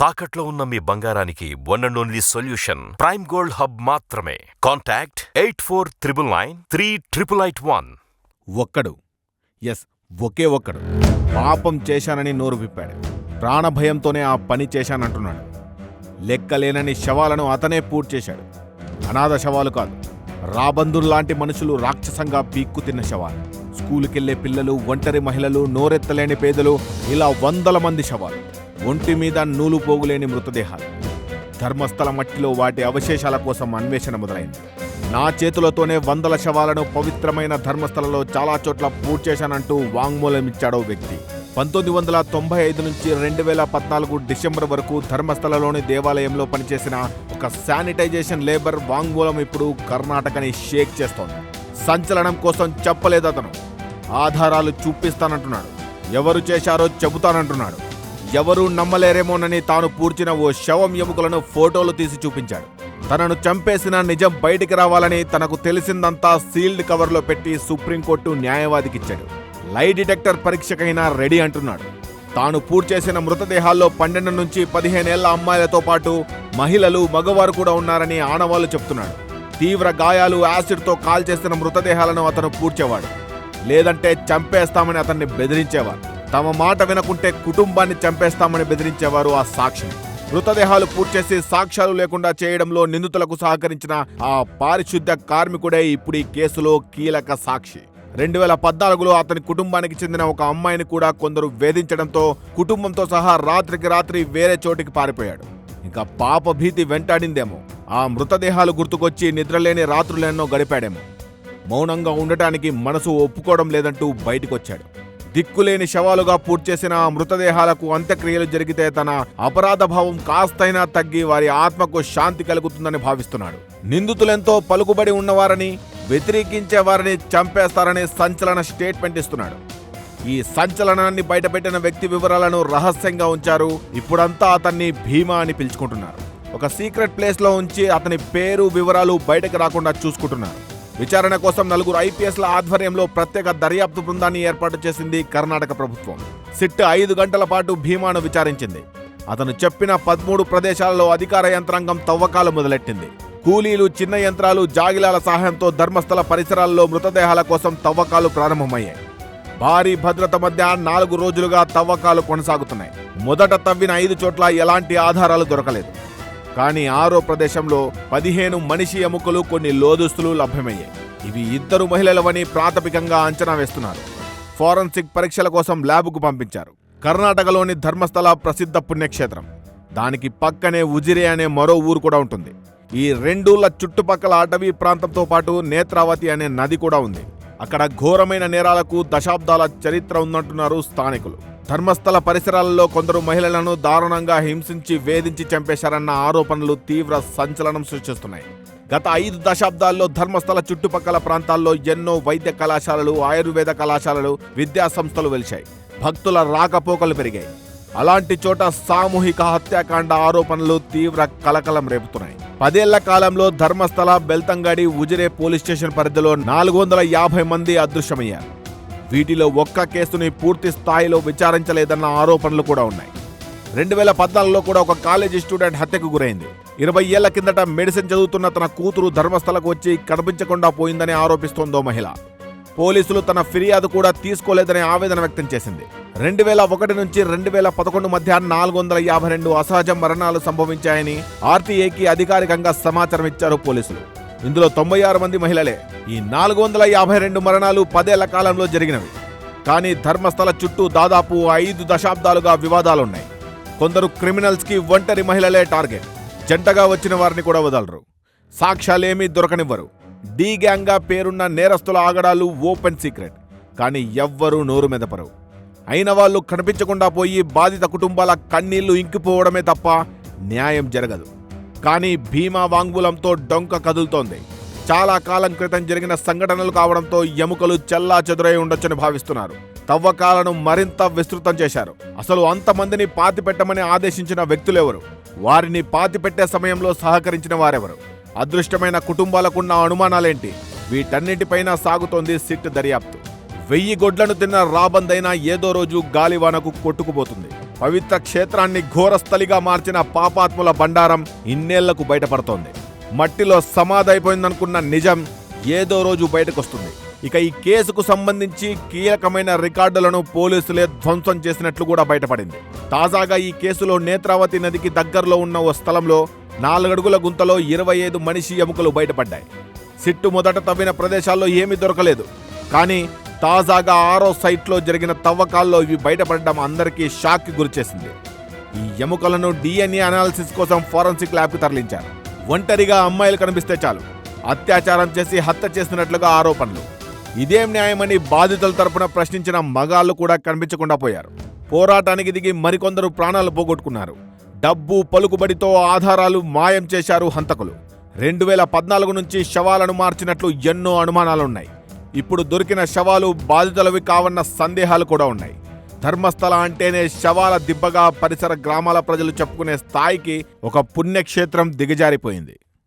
తాకట్లో ఉన్న మీ బంగారానికి one and only solution prime gold hub మాత్రమే. Contact eight four triple nine three triple eight one ఒక్కడు. ఎస్ ఒకే ఒక్కడు. పాపం చేశానని నోరు విప్పాడు. ప్రాణభయంతోనే ఆ పని చేశానంటున్నాడు. లెక్కలేనని శవాలను అతనే పూర్తి చేశాడు. అనాథ శవాలు కాదు. రాబందుల్లాంటి మనుషులు రాక్షసంగా పీక్కు తిన్న శవాలు. స్కూలుకెళ్ళే పిల్లలు ఒంటరి మహిళలు నోరెత్తలేని పేదలు ఇలా వందల మంది శవాలు. ఒంటి మీద నూలు పోగులేని మృతదేహాలు. ధర్మస్థల మట్టిలో వాటి అవశేషాల కోసం అన్వేషణ మొదలైంది. నా చేతులతోనే వందల శవాలను పవిత్రమైన ధర్మస్థలలో చాలా చోట్ల పూర్తి చేశానంటూ వాంగ్మూలం ఇచ్చాడో వ్యక్తి. పంతొమ్మిది వందల తొంభై ఐదు నుంచి రెండు వేల పద్నాలుగు డిసెంబర్ వరకు ధర్మస్థలలోని దేవాలయంలో పనిచేసిన ఒక శానిటైజేషన్ లేబర్ వాంగ్మూలం ఇప్పుడు కర్ణాటకని షేక్ చేస్తోంది. సంచలనం కోసం చెప్పలేదు అతను. ఆధారాలు చూపిస్తానంటున్నాడు. ఎవరు చేశారో చెబుతానంటున్నాడు. ఎవరూ నమ్మలేరేమోనని తాను పూడ్చిన ఓ శవం ఎముకలను ఫోటోలు తీసి చూపించాడు. తనను చంపేసిన నిజం బయటికి రావాలని తనకు తెలిసిందంతా సీల్డ్ కవర్లో పెట్టి సుప్రీంకోర్టు న్యాయవాదికిచ్చాడు. లై డిటెక్టర్ పరీక్షకైనా రెడీ అంటున్నాడు. తాను పూడ్చేసిన మృతదేహాల్లో పన్నెండు నుంచి పదిహేనేళ్ళ అమ్మాయిలతో పాటు మహిళలు మగవారు కూడా ఉన్నారని ఆనవాళ్ళు చెప్తున్నాడు. తీవ్ర గాయాలు యాసిడ్తో కాల్చేసిన మృతదేహాలను అతను పూడ్చేవాడు. లేదంటే చంపేస్తామని అతన్ని బెదిరించేవాడు తమ మాట వినకుంటే కుటుంబాన్ని చంపేస్తామని బెదిరించేవారు ఆ సాక్షిని. మృతదేహాలు పూర్తి చేసి సాక్ష్యాలు లేకుండా చేయడంలో నిందితులకు సహకరించిన ఆ పారిశుద్ధ కార్మికుడే ఇప్పుడు ఈ కేసులో కీలక సాక్షి. రెండు వేల పద్నాలుగులో అతని కుటుంబానికి చెందిన ఒక అమ్మాయిని కూడా కొందరు వేధించడంతో కుటుంబంతో సహా రాత్రికి రాత్రి వేరే చోటికి పారిపోయాడు. ఇంకా పాప భీతి వెంటాడిందేమో. ఆ మృతదేహాలు గుర్తుకొచ్చి నిద్రలేని రాత్రులెన్నో గడిపాడేమో. మౌనంగా ఉండటానికి మనసు ఒప్పుకోవడం లేదంటూ బయటికొచ్చాడు. దిక్కులేని శవాలుగా పూడ్చేసిన మృతదేహాలకు అంత్యక్రియలు జరిగితే తన అపరాధ భావం కాస్తైనా తగ్గి వారి ఆత్మకు శాంతి కలుగుతుందని భావిస్తున్నాడు. నిందితులెంతో పలుకుబడి ఉన్నవారని వ్యతిరేకించే వారిని చంపేస్తారని సంచలన స్టేట్మెంట్ ఇస్తున్నాడు. ఈ సంచలనాన్ని బయటపెట్టిన వ్యక్తి వివరాలను రహస్యంగా ఉంచారు. ఇప్పుడంతా అతన్ని భీమా అని పిలుచుకుంటున్నారు. ఒక సీక్రెట్ ప్లేస్లో ఉంచి అతని పేరు వివరాలు బయటకు రాకుండా చూసుకుంటున్నారు. విచారణ కోసం నలుగురు ఐపీఎస్ల ఆధ్వర్యంలో ప్రత్యేక దర్యాప్తు బృందాన్ని ఏర్పాటు చేసింది కర్ణాటక ప్రభుత్వం. సిట్ ఐదు గంటల పాటు భీమాను విచారించింది. అతను చెప్పిన పదమూడు ప్రదేశాలలో అధికార యంత్రాంగం తవ్వకాలు మొదలెట్టింది. కూలీలు చిన్న యంత్రాలు జాగిలాల సహాయంతో ధర్మస్థల పరిసరాల్లో మృతదేహాల కోసం తవ్వకాలు ప్రారంభమయ్యాయి. భారీ భద్రత మధ్య నాలుగు రోజులుగా తవ్వకాలు కొనసాగుతున్నాయి. మొదట తవ్విన ఐదు చోట్ల ఎలాంటి ఆధారాలు దొరకలేదు. కానీ ఆరో ప్రదేశంలో పదిహేను మనిషి ఎముకలు కొన్ని లోదుస్తులు లభ్యమయ్యాయి. ఇవి ఇద్దరు మహిళలవని ప్రాథమికంగా అంచనా వేస్తున్నారు. ఫోరెన్సిక్ పరీక్షల కోసం ల్యాబ్కు పంపించారు. కర్ణాటకలోని ధర్మస్థల ప్రసిద్ధ పుణ్యక్షేత్రం. దానికి పక్కనే ఉజిరే అనే మరో ఊరు కూడా ఉంటుంది. ఈ రెండూళ్ళ చుట్టుపక్కల అటవీ ప్రాంతంతో పాటు నేత్రావతి అనే నది కూడా ఉంది. అక్కడ ఘోరమైన నేరాలకు దశాబ్దాల చరిత్ర ఉందంటున్నారు స్థానికులు. ధర్మస్థల పరిసరాలలో కొందరు మహిళలను దారుణంగా హింసించి వేధించి చంపేశారన్న ఆరోపణలు తీవ్ర సంచలనం సృష్టిస్తున్నాయి. గత ఐదు దశాబ్దాల్లో ధర్మస్థల చుట్టుపక్కల ప్రాంతాల్లో ఎన్నో వైద్య కళాశాలలు ఆయుర్వేద కళాశాలలు విద్యా సంస్థలు వెలిశాయి. భక్తుల రాకపోకలు పెరిగాయి. అలాంటి చోట సామూహిక హత్యాకాండ ఆరోపణలు తీవ్ర కలకలం రేపుతున్నాయి. పదేళ్ళ కాలంలో ధర్మస్థల బెల్తంగాడి ఉజిరే పోలీస్ స్టేషన్ పరిధిలో నాలుగు వందల యాభై మంది అదృశ్యమయ్యారు. వీటిలో ఒక్క కేసుని పూర్తి స్థాయిలో విచారించలేదన్న ఆరోపణలు కూడా ఉన్నాయి. రెండు వేల పద్నాలుగులో కూడా ఒక కాలేజీ స్టూడెంట్ హత్యకు గురైంది. ఇరవై ఏళ్ళ కిందట మెడిసిన్ చదువుతున్న తన కూతురు ధర్మస్థలకు వచ్చి కనిపించకుండా పోయిందని ఆరోపిస్తోందో మహిళ. పోలీసులు తన ఫిర్యాదు కూడా తీసుకోలేదని ఆవేదన వ్యక్తం చేసింది. రెండు వేల ఒకటి నుంచి రెండు వేల పదకొండు మధ్య నాలుగు వందల యాభై రెండు అసహజ మరణాలు సంభవించాయని ఆర్టీఏకి అధికారికంగా సమాచారం ఇచ్చారు పోలీసులు. ఇందులో తొంభై ఆరు మంది మహిళలే. ఈ నాలుగు వందల యాభై రెండు మరణాలు పదేళ్ళ కాలంలో జరిగినవి. కానీ ధర్మస్థల చుట్టూ దాదాపు ఐదు దశాబ్దాలుగా వివాదాలున్నాయి. కొందరు క్రిమినల్స్కి ఒంటరి మహిళలే టార్గెట్. జంటగా వచ్చిన వారిని కూడా వదలరు. సాక్ష్యాలేమీ దొరకనివ్వరు. డీ గ్యాంగ్గా పేరున్న నేరస్తుల ఆగడాలు ఓపెన్ సీక్రెట్. కానీ ఎవ్వరూ నోరు మెదపరు. అయిన వాళ్ళు కనిపించకుండా పోయి బాధిత కుటుంబాల కన్నీళ్ళు ఇంకిపోవడమే తప్ప న్యాయం జరగదు. కానీ భీమా వాంగ్మూలంతో డొంక కదులుతోంది. చాలా కాలం క్రితం జరిగిన సంఘటనలు కావడంతో ఎముకలు చెల్లా చెదురై ఉండొచ్చని భావిస్తున్నారు. తవ్వకాలను మరింత విస్తృతం చేశారు. అసలు అంతమందిని పాతిపెట్టమని ఆదేశించిన వ్యక్తులెవరు? వారిని పాతిపెట్టే సమయంలో సహకరించిన వారెవరు? అదృష్టమైన కుటుంబాలకున్న అనుమానాలేంటి? వీటన్నిటిపైన సాగుతోంది సిట్ దర్యాప్తు. వెయ్యి గొడ్లను తిన్న రాబందైనా ఏదో రోజు గాలివానకు కొట్టుకుపోతుంది. పవిత్ర క్షేత్రాన్ని ఘోరస్థలిగా మార్చిన పాపాత్ముల బండారం ఇన్నేళ్ళకు బయటపడుతోంది. మట్టిలో సమాధైపోయిందనుకున్న నిజం ఏదో రోజు బయటకొస్తుంది. ఇక ఈ కేసుకు సంబంధించి కీలకమైన రికార్డులను పోలీసులే ధ్వంసం చేసినట్లు కూడా బయటపడింది. తాజాగా ఈ కేసులో నేత్రావతి నదికి దగ్గరలో ఉన్న ఓ స్థలంలో నాలుగడుగుల గుంతలో ఇరవై ఐదు మనిషి ఎముకలు బయటపడ్డాయి. సిట్టు మొదట తవ్విన ప్రదేశాల్లో ఏమీ దొరకలేదు. కానీ తాజాగా ఆరో సైట్లో జరిగిన తవ్వకాల్లో ఇవి బయటపడడం అందరికీ షాక్కి గురిచేసింది. ఈ ఎముకలను డిఎన్ఏ అనాలిసిస్ కోసం ఫోరెన్సిక్ ల్యాబ్కి తరలించారు. ఒంటరిగా అమ్మాయిలు కనిపిస్తే చాలు. అత్యాచారం చేసి హత్య చేసినట్లుగా ఆరోపణలు. ఇదేం న్యాయమని బాధితుల తరపున ప్రశ్నించిన మగాళ్ళు కూడా కనిపించకుండా పోయారు. పోరాటానికి దిగి మరికొందరు ప్రాణాలు పోగొట్టుకున్నారు. డబ్బు పలుకుబడితో ఆధారాలు మాయం చేశారు హంతకులు. రెండు వేల పద్నాలుగు నుంచి శవాలను మార్చినట్లు ఎన్నో అనుమానాలున్నాయి. ఇప్పుడు దొరికిన శవాలు బాధితులవి కావన్న సందేహాలు కూడా ఉన్నాయి. ధర్మస్థల అంటేనే శవాల దిబ్బగా పరిసర గ్రామాల ప్రజలు చెప్పుకునే స్థాయికి ఒక పుణ్యక్షేత్రం దిగజారిపోయింది.